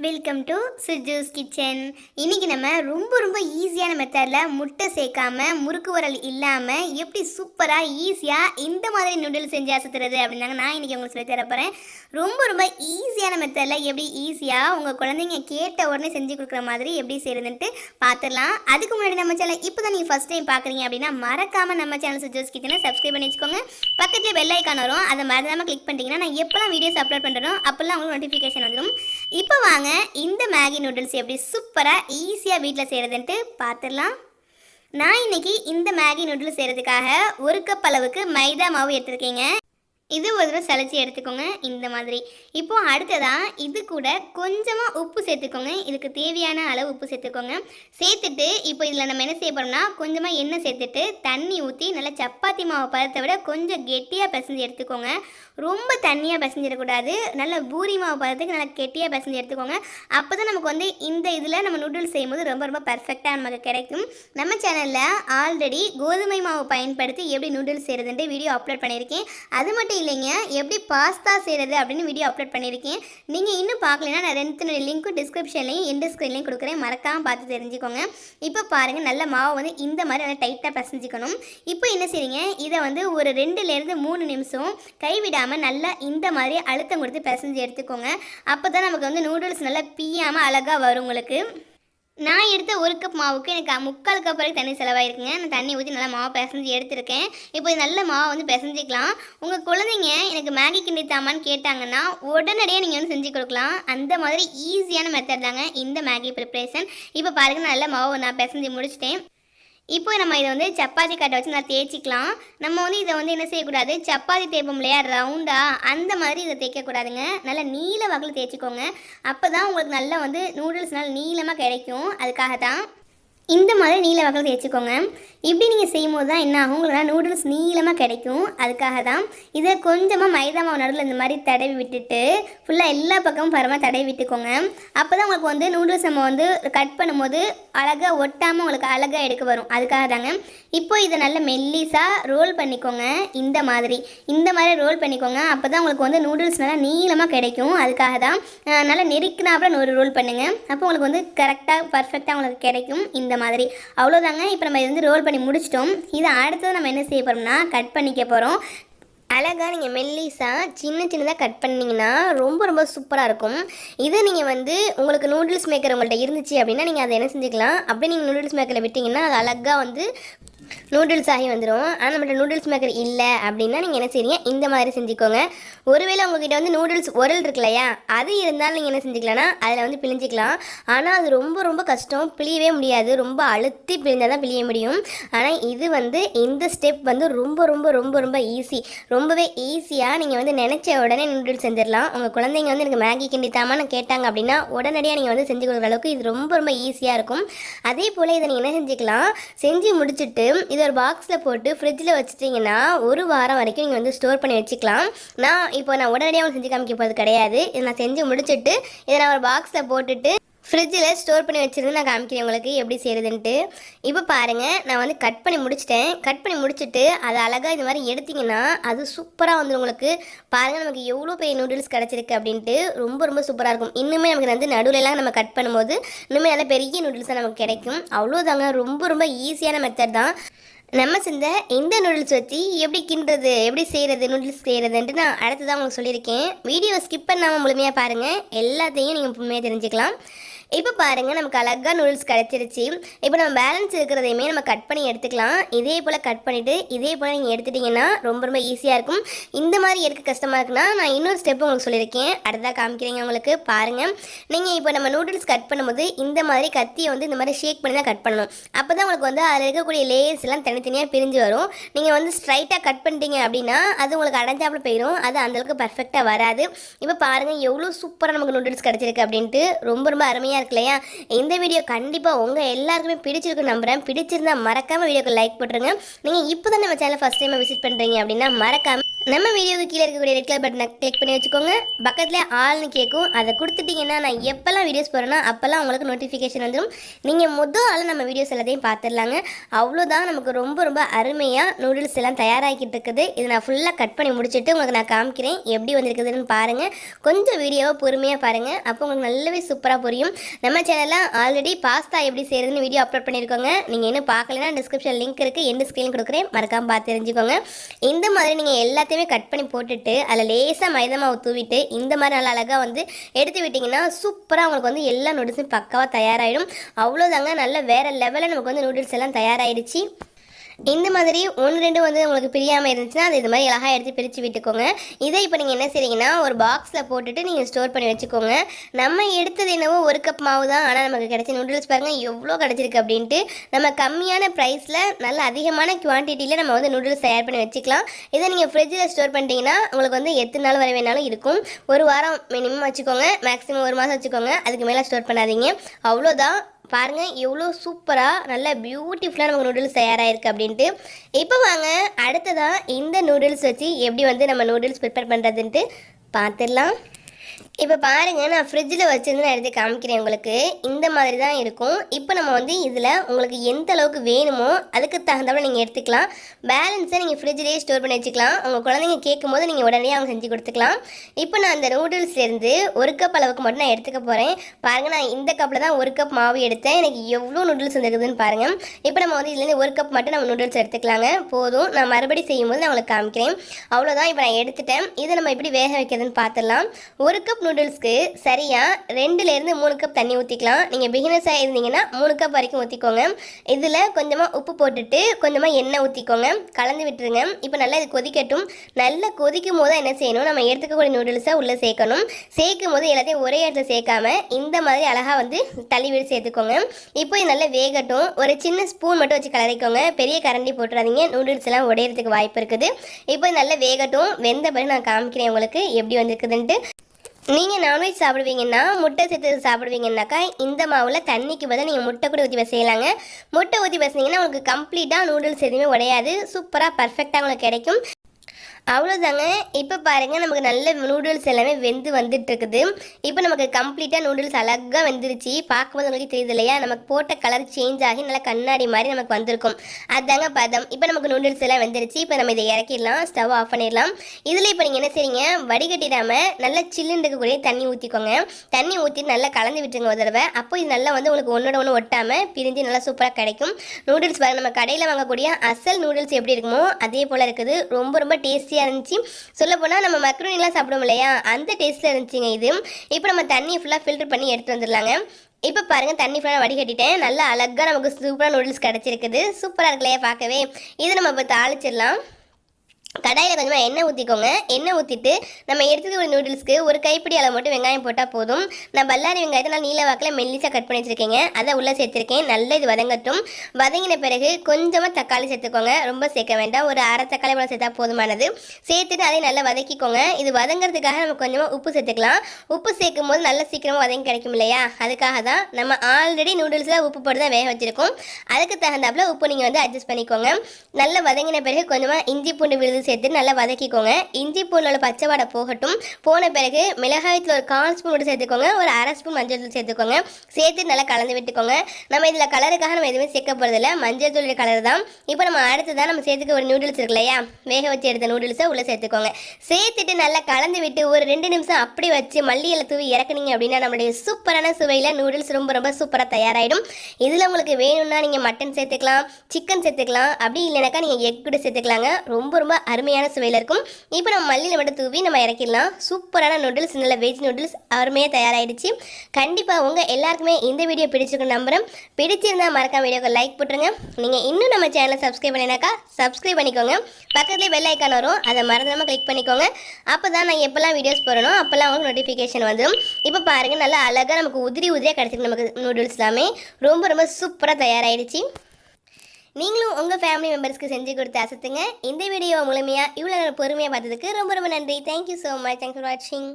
Welcome to சுஜூஸ் kitchen இன்னைக்கு நம்ம ரொம்ப ரொம்ப ஈஸியான மெத்தடில் முட்டை சேர்க்காம முறுக்கு உரல் இல்லாமல் எப்படி சூப்பராக ஈஸியாக இந்த மாதிரி நூடுல்ஸ் செஞ்சு அசத்துறது அப்படின்னாங்க நான் இன்றைக்கி உங்களுக்கு சொல்லி தரப்போகிறேன் ரொம்ப ரொம்ப ஈஸியான மெத்தடில் எப்படி ஈஸியாக உங்கள் குழந்தைங்க கேட்ட உடனே செஞ்சு கொடுக்குற மாதிரி எப்படி செய்யறதுன்ட்டு பார்த்துடலாம் அதுக்கு முன்னாடி நம்ம சேனல் இப்போ தான் நீங்கள் ஃபஸ்ட் டைம் பார்க்குறீங்க அப்படின்னா மறக்காமல் நம்ம சேனல் சுஜூஸ் கிச்சனை சப்ஸ்கிரைப் பண்ணி வச்சுக்கோங்க. பக்கத்தில் பெல் ஐக்கான் வரும். அதை மறக்காமல் கிளிக் பண்ணிட்டீங்கன்னா நான் எப்போல்லாம் வீடியோஸ் அப்லோட் பண்ணுறோம் அப்போல்லாம் உங்களுக்கு நோட்டிஃபிகேஷன் வந்துடும் இப்போ வாங்க இந்த மேகி நூடுல்ஸ் எப்படி சூப்பராக ஈஸியாக வீட்டில் செய்கிறதுன்ட்டு பார்த்துடலாம் நான் இன்றைக்கி இந்த மேகி நூடுல்ஸ் செய்கிறதுக்காக ஒரு கப் அளவுக்கு மைதா மாவு எடுத்துருக்கீங்க. இது ஒரு தடவை சளிச்சு எடுத்துக்கோங்க இந்த மாதிரி. இப்போ அடுத்ததாக இது கூட கொஞ்சமாக உப்பு சேர்த்துக்கோங்க. இதுக்கு தேவையான அளவு உப்பு சேர்த்துக்கோங்க. சேர்த்துட்டு இப்போ இதில் நம்ம என்ன செய்ய போகிறோம்னா கொஞ்சமாக எண்ணெய் சேர்த்துட்டு தண்ணி ஊற்றி நல்லா சப்பாத்தி மாவு பதத்தை விட கொஞ்சம் கெட்டியாக பிசைஞ்சு எடுத்துக்கோங்க. ரொம்ப தண்ணியாக பிசைஞ்சிடக்கூடாது. நல்ல பூரி மாவு பதத்துக்கு நல்லா கெட்டியாக பிசைஞ்சு எடுத்துக்கோங்க. அப்போ தான் நமக்கு வந்து இந்த இதில் நம்ம நூடுல்ஸ் செய்யும்போது ரொம்ப ரொம்ப பர்ஃபெக்டாக நமக்கு கிடைக்கும். நம்ம சேனலில் ஆல்ரெடி கோதுமை மாவு பயன்படுத்தி எப்படி நூடுல்ஸ் செய்கிறதுன்ட்டு வீடியோ அப்லோட் பண்ணியிருக்கேன். அது மட்டும் இல்லைங்க. எப்படி பாஸ்தா செய்கிறது அப்படின்னு வீடியோ அப்லோட் பண்ணியிருக்கேன். நீங்கள் இன்னும் பார்க்கலன்னா நான் ரெண்டு லிங்க்கும் டிஸ்கிரிப்ஷன்லையும் எந்த ஸ்க்ரீன்லையும் கொடுக்குறேன். மறக்காமல் பார்த்து தெரிஞ்சுக்கோங்க. இப்போ பாருங்கள் நல்ல மாவு வந்து இந்த மாதிரி நல்லா டைட்டாக பசஞ்சிக்கணும். இப்போ என்ன செய்றீங்க? இதை வந்து ஒரு ரெண்டுலேருந்து மூணு நிமிஷம் கைவிடாமல் நல்லா இந்த மாதிரி அழுத்தம் கொடுத்து பிசைஞ்சு எடுத்துக்கோங்க. அப்போ தான் நமக்கு வந்து நூடுல்ஸ் நல்லா பீயாமல் அழகாக வரும் உங்களுக்கு. நான் எடுத்த ஒரு கப் மாவுக்கு எனக்கு முக்கால் கப் வரைக்கும் தண்ணி செலவாயிருக்குங்க. நான் தண்ணி ஊற்றி நல்லா மாவு பிசைஞ்சு எடுத்திருக்கேன். இப்போ நல்ல மாவை வந்து பிசைஞ்சிக்கலாம். உங்கள் குழந்தைங்க எனக்கு மேகி கிண்டி தாமான்னு கேட்டாங்கன்னா உடனடியாக நீங்கள் வந்து செஞ்சு கொடுக்கலாம். அந்த மாதிரி ஈஸியான மெத்தட் தாங்க இந்த மேகி ப்ரிப்ரேஷன் இப்போ பாருங்கள் நல்ல மாவு நான் பிசைஞ்சு முடிச்சிட்டேன். இப்போ நம்ம இதை வந்து சப்பாத்தி கட்டை வச்சு நல்லா தேய்ச்சிக்கலாம். நம்ம வந்து இதை வந்து என்ன செய்யக்கூடாது? சப்பாத்தி தேய்ப்போம் இல்லையா? ரவுண்டாக அந்த மாதிரி இதை தேய்க்கக்கூடாதுங்க. நல்லா நீல வகையில் தேய்ச்சிக்கோங்க. அப்போ தான் உங்களுக்கு நல்லா வந்து நூடுல்ஸ் நல்லா நீளமாக கிடைக்கும். அதுக்காக தான் இந்த மாதிரி நீல வகையில் தேய்ச்சிக்கோங்க. இப்படி நீங்கள் செய்யும் போது தான் என்ன ஆகும்? உங்களுக்கு நூடுல்ஸ் நீளமாக கிடைக்கும். அதுக்காக தான் இதை கொஞ்சமாக மைதா மாவு நடுவில் இந்த மாதிரி தடவி விட்டுட்டு ஃபுல்லாக எல்லா பக்கமும் பரமாக தடவி விட்டுக்கோங்க. அப்போ தான் உங்களுக்கு வந்து நூடுல்ஸ் நம்ம வந்து கட் பண்ணும்போது அழகாக ஒட்டாமல் உங்களுக்கு அழகாக எடுக்க வரும். அதுக்காக தாங்க இப்போ இதை நல்லா மெல்லிஸாக ரோல் பண்ணிக்கோங்க. இந்த மாதிரி. இந்த மாதிரி ரோல் பண்ணிக்கோங்க. அப்போ தான் உங்களுக்கு வந்து நூடுல்ஸ் நல்லா நீளமாக கிடைக்கும். அதுக்காக தான் நல்லா நெருக்கினாப்புல ஒரு ரோல் பண்ணுங்கள் அப்போ உங்களுக்கு வந்து கரெக்டாக பர்ஃபெக்டாக உங்களுக்கு கிடைக்கும். இந்த மாதிரி. அவ்வளோதாங்க இப்போ நம்ம இது வந்து ரோல் பண்ணி முடிச்சிட்டோம். இதை அடுத்தது நம்ம என்ன செய்ய போகிறோம்னா கட் பண்ணிக்க போகிறோம் அழகாக நீங்கள் மெல்லிஸாக சின்ன சின்னதாக கட் பண்ணிங்கன்னா ரொம்ப ரொம்ப சூப்பராக இருக்கும். இதை நீங்கள் வந்து உங்களுக்கு நூடுல்ஸ் மேக்கர் உங்கள்கிட்ட இருந்துச்சு அப்படின்னா நீங்கள் அதை என்ன செஞ்சுக்கலாம்? அப்படியே நீங்கள் நூடுல்ஸ் மேக்கரில் விட்டிங்கன்னா அது அழகாக வந்து நூடுல்ஸ் ஆகி வந்துடும் ஆனால் நம்மகிட்ட நூடுல்ஸ் மேக்கர் இல்லை அப்படின்னா நீங்கள் என்ன செய்றீங்க? இந்த மாதிரி செஞ்சுக்கோங்க. ஒருவேளை உங்ககிட்ட வந்து நூடுல்ஸ் உரல் இருக்கு இல்லையா? அது இருந்தாலும் நீங்கள் என்ன செஞ்சுக்கலாம்னா அதில் வந்து பிழிஞ்சிக்கலாம். ஆனால் அது ரொம்ப ரொம்ப கஷ்டம். பிழியவே முடியாது. ரொம்ப அழுத்தி பிழிஞ்சால் தான் பிழிய முடியும். ஆனால் இது வந்து இந்த ஸ்டெப் வந்து ரொம்ப ரொம்ப ரொம்ப ரொம்ப ஈஸி ரொம்பவே ஈஸியாக நீங்கள் வந்து நினச்ச உடனே நூடுல்ஸ் செஞ்சிடலாம். உங்கள் குழந்தைங்க வந்து எனக்கு மேகி கிண்டித்தாமான்னு கேட்டாங்க அப்படின்னா உடனடியாக நீங்கள் வந்து செஞ்சு கொடுக்குற அளவுக்கு இது ரொம்ப ரொம்ப ஈஸியாக இருக்கும். அதே போல் இதை நீங்கள் என்ன செஞ்சுக்கலாம்? செஞ்சு முடிச்சுட்டு இதை ஒரு பாக்ஸில் போட்டு ஃப்ரிட்ஜில் வச்சுட்டிங்கன்னா ஒரு வாரம் வரைக்கும் நீங்கள் வந்து ஸ்டோர் பண்ணி வச்சுக்கலாம். நான் இப்போ நான் உடனடியாக செஞ்சு காமிக்க போகிறது கிடையாது. இதை நான் செஞ்சு முடிச்சுட்டு இதை நான் ஒரு பாக்ஸில் போட்டுட்டு ஃப்ரிட்ஜில் ஸ்டோர் பண்ணி வச்சுருந்து நான் காமிக்கிறேன் உங்களுக்கு எப்படி செய்கிறதுன்ட்டு இப்போ பாருங்கள் நான் வந்து கட் பண்ணி முடிச்சிட்டேன். கட் பண்ணி முடிச்சுட்டு அதை அழகாக இது மாதிரி எடுத்திங்கன்னா அது சூப்பராக வந்துடும் உங்களுக்கு. பாருங்கள் நமக்கு எவ்வளோ பெரிய நூடுல்ஸ் கிடச்சிருக்கு அப்படின்ட்டு ரொம்ப ரொம்ப சூப்பராக இருக்கும். இன்னுமே நமக்கு வந்து நடுவில்லாம் நம்ம கட் பண்ணும்போது இன்னுமே நல்ல பெரிய நூடுல்ஸாக நமக்கு கிடைக்கும். அவ்வளோதாங்க ரொம்ப ரொம்ப ஈஸியான மெத்தட் தான். நம்ம செஞ்ச இந்த நூடுல்ஸ் வச்சு எப்படி கிண்டுறது எப்படி செய்கிறது நூடுல்ஸ் செய்கிறதுன்ட்டு நான் அடுத்ததான் உங்களுக்கு சொல்லியிருக்கேன். வீடியோ ஸ்கிப் பண்ணாமல் முழுமையாக பாருங்கள் எல்லாத்தையும் நீங்கள் முழுமையாக தெரிஞ்சுக்கலாம். இப்போ பாருங்கள் நமக்கு அழகாக நூடுல்ஸ் கிடச்சிருச்சு. இப்போ நம்ம பேலன்ஸ் இருக்கிறதையுமே நம்ம கட் பண்ணி எடுத்துக்கலாம். இதே போல் கட் பண்ணிவிட்டு இதே போல் நீங்கள் எடுத்துட்டிங்கன்னா ரொம்ப ரொம்ப ஈஸியாக இருக்கும். இந்த மாதிரி எடுக்க கஷ்டமாக இருக்குன்னா நான் இன்னொரு ஸ்டெப் உங்களுக்கு சொல்லியிருக்கேன். அடுத்ததாக காமிக்கிறீங்க உங்களுக்கு. பாருங்கள் நீங்கள் இப்போ நம்ம நூடுல்ஸ் கட் பண்ணும்போது இந்த மாதிரி கத்தியை வந்து இந்த மாதிரி ஷேக் பண்ணி தான் கட் பண்ணணும். அப்போ தான் உங்களுக்கு வந்து அதில் இருக்கக்கூடிய லேயர்ஸ் எல்லாம் தனித்தனியாக பிரிஞ்சு வரும். நீங்கள் வந்து ஸ்ட்ரைட்டாக கட் பண்ணிட்டீங்க அப்படின்னா அது உங்களுக்கு அடைஞ்சாப்புல போயிடும் அது அந்தளவுக்கு பர்ஃபெக்டாக வராது. இப்போ பாருங்கள் எவ்வளோ சூப்பராக நமக்கு நூடுல்ஸ் கிடச்சிருக்கு அப்படின்ட்டு ரொம்ப ரொம்ப அருமையாக இருக்கு இல்லையா? இந்த வீடியோ கண்டிப்பாக உங்கள் எல்லாருக்குமே பிடிச்சிருக்கு நம்புகிறேன் பிடிச்சிருந்தா மறக்காமல் வீடியோக்கு லைக் போட்டுருங்க. நீங்கள் இப்போ தான் நம்ம சேனல் ஃபஸ்ட் டைம் விசிட் பண்ணுறீங்க அப்படின்னா மறக்காமல் நம்ம வீடியோவுக்கு கீழே இருக்கக்கூடிய ரெட் கலர் பட்டனை கிளிக் பண்ணி வச்சுக்கோங்க. பக்கத்தில் ஆள்னு கேட்கும் அதை கொடுத்துட்டிங்கன்னா நான் எப்போல்லாம் வீடியோஸ் போகிறேன்னா அப்போல்லாம் உங்களுக்கு நோட்டிஃபிகேஷன் வந்துடும் நீங்கள் முதல் ஆள் நம்ம வீடியோஸ் எல்லாத்தையும் பார்த்துடலாங்க அவ்வளோதான் நமக்கு ரொம்ப ரொம்ப அருமையாக நூடுல்ஸ் எல்லாம் தயாராகிக்கிட்டு இருக்குது. இதை நான் ஃபுல்லாக கட் பண்ணி முடிச்சுட்டு உங்களுக்கு நான் காமிக்கிறேன். எப்படி வந்திருக்குதுன்னு பாருங்கள் கொஞ்சம் வீடியோவை பொறுமையாக பாருங்கள் அப்போ உங்களுக்கு நல்லாவே சூப்பராக புரியும். நம்ம சேனலில் ஆல்ரெடி பாஸ்தா எப்படி செய்கிறதுன்னு வீடியோ அப்லோட் பண்ணியிருக்கோங்க நீங்கள் இன்னும் பார்க்கலன்னா டிஸ்கிரிப்ஷன் லிங்க் இருக்குது எந்த ஸ்க்ரீன் கொடுக்குறேன். மறக்காமல் பார்த்து தெரிஞ்சுக்கோங்க. இந்த மாதிரி நீங்கள் எல்லா எல்லாத்தையுமே கட் பண்ணி போட்டுட்டு அதில் லேசாக மைதா மாவு தூவிட்டு இந்த மாதிரி நல்லா அழகாக வந்து எடுத்து விட்டிங்கன்னா சூப்பராக உங்களுக்கு வந்து எல்லா நூடுல்ஸும் பக்காவாக தயாராகிடும் அவ்வளோதாங்க நல்ல வேறு லெவலில் நமக்கு வந்து நூடுல்ஸ் எல்லாம் தயாராகிடுச்சு இந்த மாதிரி ஒன்று ரெண்டு வந்து உங்களுக்கு பிரியாமல் இருந்துச்சுன்னா அது இது மாதிரி அழகாக எடுத்து பிரித்து விட்டுக்கோங்க. இதை இப்போ நீங்கள் என்ன செய்றீங்கன்னா ஒரு பாக்ஸில் போட்டுட்டு நீங்கள் ஸ்டோர் பண்ணி வச்சுக்கோங்க. நம்ம எடுத்தது என்னவோ ஒரு கப் மாவு தான் ஆனால் நமக்கு கிடைச்ச நூடுல்ஸ் பாருங்கள் எவ்வளோ கிடச்சிருக்கு அப்படின்ட்டு நம்ம கம்மியான ப்ரைஸில் நல்ல அதிகமான குவான்டிட்டியில் நம்ம வந்து நூடுல்ஸ் தயார் பண்ணி வச்சுக்கலாம். இதை நீங்கள் ஃப்ரிட்ஜில் ஸ்டோர் பண்ணிட்டீங்கன்னா உங்களுக்கு வந்து எத்தனை நாள் வரை வேணாலும் இருக்கும். ஒரு வாரம் மினிமம் வச்சுக்கோங்க மேக்ஸிமம் ஒரு மாதம் வச்சுக்கோங்க அதுக்கு மேலே ஸ்டோர் பண்ணாதீங்க. அவ்வளோதான் பாருங்கள் எவ்வளோ சூப்பராக நல்ல பியூட்டிஃபுல்லாக நமக்கு நூடுல்ஸ் தயாராகிருக்கு அப்படின்ட்டு. இப்போ வாங்க அடுத்ததாக இந்த நூடுல்ஸ் வச்சு எப்படி வந்து நம்ம நூடுல்ஸ் ப்ரிப்பேர் பண்ணுறதுன்ட்டு பார்த்துடலாம் இப்போ பாருங்க நான் ஃப்ரிட்ஜில் வச்சுருந்து நான் எடுத்து காமிக்கிறேன் உங்களுக்கு. இந்த மாதிரி தான் இருக்கும். இப்போ நம்ம வந்து இதில் உங்களுக்கு எந்த அளவுக்கு வேணுமோ அதுக்கு தகுந்தவரை நீங்கள் எடுத்துக்கலாம். பேலன்ஸை நீங்கள் ஃப்ரிட்ஜிலேயே ஸ்டோர் பண்ணி வச்சுக்கலாம். உங்கள் குழந்தைங்க கேட்கும் போது நீங்கள் உடனே அவங்க செஞ்சு கொடுத்துக்கலாம். இப்போ நான் அந்த நூடுல்ஸ்லேருந்து ஒரு கப் அளவுக்கு மட்டும் நான் எடுத்துக்க போகிறேன் பாருங்கள் நான் இந்த கப்பில் தான் ஒரு கப் மாவு எடுத்தேன். எனக்கு எவ்வளோ நூடுல்ஸ் வந்துருக்குதுன்னு பாருங்கள் இப்போ நம்ம வந்து இதுலேருந்து ஒரு கப் மட்டும் நம்ம நூடுல்ஸ் எடுத்துக்கலாங்க. போதும். நான் மறுபடி செய்யும்போது நான் உங்களுக்கு காமிக்கிறேன். அவ்வளோதான் இப்போ நான் எடுத்துட்டேன். இதை நம்ம எப்படி வேக வைக்கிறதுன்னு பார்த்துடலாம் ஒரு கப் நூடுல்ஸ்க்கு சரியாக ரெண்டுலேருந்து மூணு கப் தண்ணி ஊற்றிக்கலாம் நீங்கள் பிகினர்ஸாக இருந்தீங்கன்னா மூணு கப் வரைக்கும் ஊற்றிக்கோங்க இதில் கொஞ்சமாக உப்பு போட்டுட்டு கொஞ்சமாக எண்ணெய் ஊற்றிக்கோங்க கலந்து விட்டுருங்க. இப்போ நல்லா இது கொதிக்கட்டும். நல்லா கொதிக்கும் போது என்ன செய்யணும்? நம்ம எடுத்துக்கக்கூடிய நூடுல்ஸை உள்ளே சேர்க்கணும். சேர்க்கும் போது எல்லாத்தையும் ஒரே இடத்துல சேர்க்காம இந்த மாதிரி அழகாக வந்து தள்ளி விட்டு சேர்த்துக்கோங்க. இப்போ இது நல்லா வேகட்டும். ஒரு சின்ன ஸ்பூன் மட்டும் வச்சு கலரிக்கோங்க. பெரிய கரண்டி போட்டுறாதீங்க. நூடுல்ஸ் எல்லாம் உடையிறதுக்கு வாய்ப்பு இருக்குது. இப்போ நல்லா வேகட்டும். வெந்த பிறகு நான் காமிக்கிறேன் உங்களுக்கு எப்படி வந்திருக்குதுன்ட்டு. நீங்கள் நான்வெஜ் சாப்பிடுவீங்கன்னா முட்டை சேர்த்து சாப்பிடுவீங்கன்னாக்கா இந்த மாவில் தண்ணிக்கு பதில் நீங்கள் முட்டை கூட ஊற்றி பசையலாங்க முட்டை ஊற்றி பசைங்கன்னா உங்களுக்கு கம்ப்ளீட்டாக நூடுல்ஸ் எதுவுமே உடையாது. சூப்பராக பர்ஃபெக்டாக உங்களுக்கு கிடைக்கும். அவ்வளோதாங்க இப்போ பாருங்கள் நமக்கு நல்ல நூடுல்ஸ் எல்லாமே வெந்து வந்துட்டு இருக்குது இப்போ நமக்கு கம்ப்ளீட்டாக நூடுல்ஸ் அழகாக வெந்துருச்சு. பார்க்கும்போது உங்களுக்கு தெரியுது இல்லையா? நமக்கு போட்ட கலர் சேஞ்ச் ஆகி நல்லா கண்ணாடி மாதிரி நமக்கு வந்திருக்கும். அதுதாங்க பதம். இப்போ நமக்கு நூடுல்ஸ் எல்லாம் வெந்துருச்சு. இப்போ நம்ம இதை இறக்கிடலாம். ஸ்டவ் ஆஃப் பண்ணிடலாம். இதில் இப்போ நீங்கள் என்ன செய்றீங்க? வடிகட்டிடாமல் நல்லா சில்லுன்னு இருக்கக்கூடிய தண்ணி ஊற்றிக்கோங்க தண்ணி ஊற்றி நல்லா கலந்து விட்டுருங்க ஒரு தடவை. அப்போ இது நல்லா வந்து உங்களுக்கு ஒன்றோட ஒன்று ஒட்டாமல் பிரிஞ்சு நல்லா சூப்பராக கிடைக்கும். நூடுல்ஸ் நம்ம கடையில் வாங்கக்கூடிய அசல் நூடுல்ஸ் எப்படி இருக்குமோ அதே போல் இருக்குது. ரொம்ப ரொம்ப டேஸ்டியாக இருந்துச்சு. சொல்லப்போனால் நம்ம மக்ரோனிலாம் சாப்பிடுவோம் இல்லையா? அந்த டேஸ்ட்டில் இருந்துச்சுங்க இது. இப்போ நம்ம தண்ணி ஃபுல்லாக ஃபில்டர் பண்ணி எடுத்து வந்துடலாங்க. இப்போ பாருங்கள் தண்ணி ஃபுல்லாக வடிகட்டிட்டேன். நல்லா அழகாக நமக்கு சூப்பராக நூடுல்ஸ் கிடச்சிருக்குது. சூப்பராக இருக்குல்லையா பார்க்கவே. இது நம்ம இப்போ தாளிச்சிடலாம். கடாயில் கொஞ்சமாக எண்ணெய் ஊற்றிக்கோங்க எண்ணெய் ஊற்றிட்டு நம்ம எடுத்துக்க நூடுல்ஸ்க்கு ஒரு கைப்பிடி அளவு மட்டும் வெங்காயம் போட்டால் போதும். நான் பல்லாரி வெங்காயத்தை நான் நீல வாக்கில் மெல்லிசாக கட் பண்ணி வச்சுருக்கேங்க. அதை உள்ளே சேர்த்துருக்கேன். நல்லா இது வதங்கட்டும். வதங்கின பிறகு கொஞ்சமாக தக்காளி சேர்த்துக்கோங்க. ரொம்ப சேர்க்க வேண்டாம். ஒரு அரை தக்காளி பழம் சேர்த்தா போதுமானது. சேர்த்துட்டு அதை நல்லா வதக்கிக்கோங்க. இது வதங்கிறதுக்காக நம்ம கொஞ்சமாக உப்பு சேர்த்துக்கலாம். உப்பு சேர்க்கும் போது நல்லா சீக்கிரமாக வதங்கி கிடைக்கும் இல்லையா? அதுக்காக தான் நம்ம ஆல்ரெடி நூடுல்ஸில் உப்பு போட்டு தான் வேக வச்சுருக்கோம். அதுக்கு தகுந்தாப்புல உப்பு நீங்கள் வந்து அட்ஜஸ்ட் பண்ணிக்கோங்க. நல்லா வதங்கின பிறகு கொஞ்சமாக இஞ்சி பூண்டு விழுது சேர்த்து நல்லா வதக்கிக்கோங்க. இஞ்சி பூண்டோட பச்சை வாடை போகட்டும். போன பிறகு மிளகாயத்தில் ஒரு கால் ஸ்பூன் மட்டும் சேர்த்துக்கோங்க. ஒரு அரை ஸ்பூன் மஞ்சள் தூள் சேர்த்துக்கோங்க. சேர்த்து நல்லா கலந்து விட்டுக்கோங்க. நம்ம இதில் கலருக்காக நம்ம எதுவுமே சேர்க்க போகிறதில்ல மஞ்சள் தூள் கலர் தான். இப்போ நம்ம அடுத்ததான் நம்ம சேர்த்துக்க ஒரு நூடுல்ஸ் இருக்கு இல்லையா? வேக வச்சு எடுத்த நூடுல்ஸை உள்ளே சேர்த்துக்கோங்க. சேர்த்துட்டு நல்லா கலந்து விட்டு ஒரு ரெண்டு நிமிஷம் அப்படி வச்சு மல்லியில் தூவி இறக்குனீங்க அப்படின்னா நம்மளுடைய சூப்பரான சுவையில் நூடுல்ஸ் ரொம்ப ரொம்ப சூப்பராக தயாராகிடும் இதில் உங்களுக்கு வேணும்னா நீங்கள் மட்டன் சேர்த்துக்கலாம் சிக்கன் சேர்த்துக்கலாம். அப்படி இல்லைனாக்கா நீங்கள் எக் கூட சேர்த்துக்கலாங்க. ரொம்ப ரொம்ப அருமையான சுவையில் இருக்கும். இப்போ நம்ம மல்லியில் மட்டும் தூவி நம்ம இறக்கிடலாம். சூப்பரான நூடுல்ஸ் நல்ல வெஜ் நூடுல்ஸ் அருமையாக தயாராகிடுச்சு கண்டிப்பாக உங்கள் எல்லாருக்குமே இந்த வீடியோ பிடிச்சிருக்கும் நம்புகிறேன் பிடிச்சிருந்தால் மறக்காம வீடியோக்கு லைக் போட்டுருங்க. நீங்கள் இன்னும் நம்ம சேனலை சப்ஸ்கிரைப் பண்ணினாக்கா சப்ஸ்கிரைப் பண்ணிக்கோங்க. பக்கத்துலேயே பெல் ஐக்கான் வரும். அதை மறந்துடாமல் கிளிக் பண்ணிக்கோங்க. அப்போ தான் நான் எப்போல்லாம் வீடியோஸ் போடணும் அப்போல்லாம் உங்களுக்கு நோட்டிஃபிகேஷன் வந்துடும் இப்போ பாருங்கள் நல்லா அழகாக நமக்கு உதிரி உதிரியாக கிடச்சிருக்கு நமக்கு நூடுல்ஸ் எல்லாமே. ரொம்ப ரொம்ப சூப்பராக தயாராகிடுச்சு நீங்களும் உங்கள் ஃபேமிலி மெம்பர்ஸ்க்கு செஞ்சு கொடுத்து அசத்துங்க. இந்த வீடியோ முழுமையாக இவ்வளோ பொறுமையாக பார்த்ததுக்கு ரொம்ப ரொம்ப நன்றி. Thank you so much thanks for வாட்சிங்